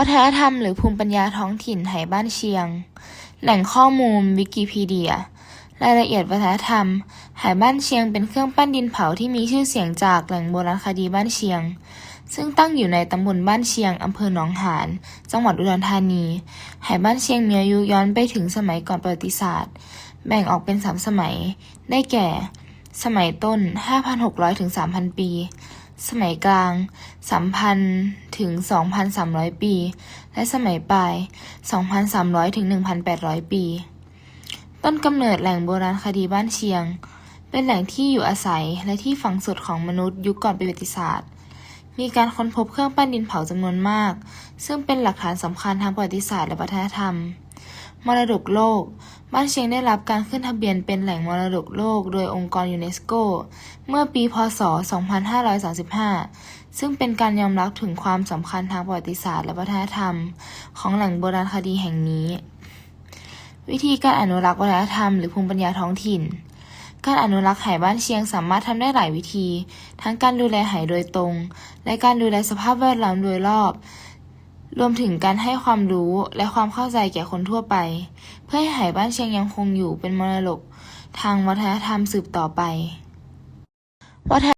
วัฒนธรรมหรือภูมิปัญญาท้องถิ่นไหบ้านเชียง แหล่งข้อมูลวิกิพีเดีย รายละเอียดวัฒนธรรมไหบ้านเชียงเป็นเครื่องปั้นดินเผาที่มีชื่อเสียงจากแหล่งโบราณคดีบ้านเชียง ซึ่งตั้งอยู่ในตำบลบ้านเชียงอำเภอหนองหาน จังหวัดอุดรธานีไหบ้านเชียงมีอายุย้อนไปถึงสมัยก่อนประวัติศาสตร์ แบ่งออกเป็นสามสมัย ได้แก่ สมัยต้น 5,600ถึง3,000 ปี สมัยกลาง 3,000 ถึง 2,300 ปี และสมัยปลาย 2,300 ถึง 1,800 ปี ต้นกำเนิดแหล่งโบราณคดีบ้านเชียง เป็นแหล่งที่อยู่อาศัยและที่ฝังสุดของมนุษย์ยุคก่อนประวัติศาสตร์ มีการค้นพบเครื่องปั้นดินเผาจำนวนมาก ซึ่งเป็นหลักฐานสำคัญทางประวัติศาสตร์และวัฒนธรรม มรดกโลก บ้านเชียงได้รับการขึ้นทะเบียนเป็นแหล่งมรดกโลกโดยองค์กรยูเนสโก เมื่อปี พศ 2535 ซึ่งเป็นการยอมรับถึงความสำคัญทางประวัติศาสตร์และวัฒนธรรม ของแหล่งโบราณคดีแห่งนี้ วิธีการอนุรักษ์วัฒนธรรมหรือภูมิปัญญาท้องถิ่น การอนุรักษ์ไหบ้านเชียงสามารถทำได้หลายวิธี ทั้งการดูแลไหโดยตรง และการดูแลสภาพแวดล้อมโดยรอบ รวมถึงการให้ความรู้และความเข้าใจแก่คนทั่วไป เพื่อให้หายบ้านเชียงยังคงอยู่เป็นมรดกทางวัฒนธรรมสืบต่อไปวัฒน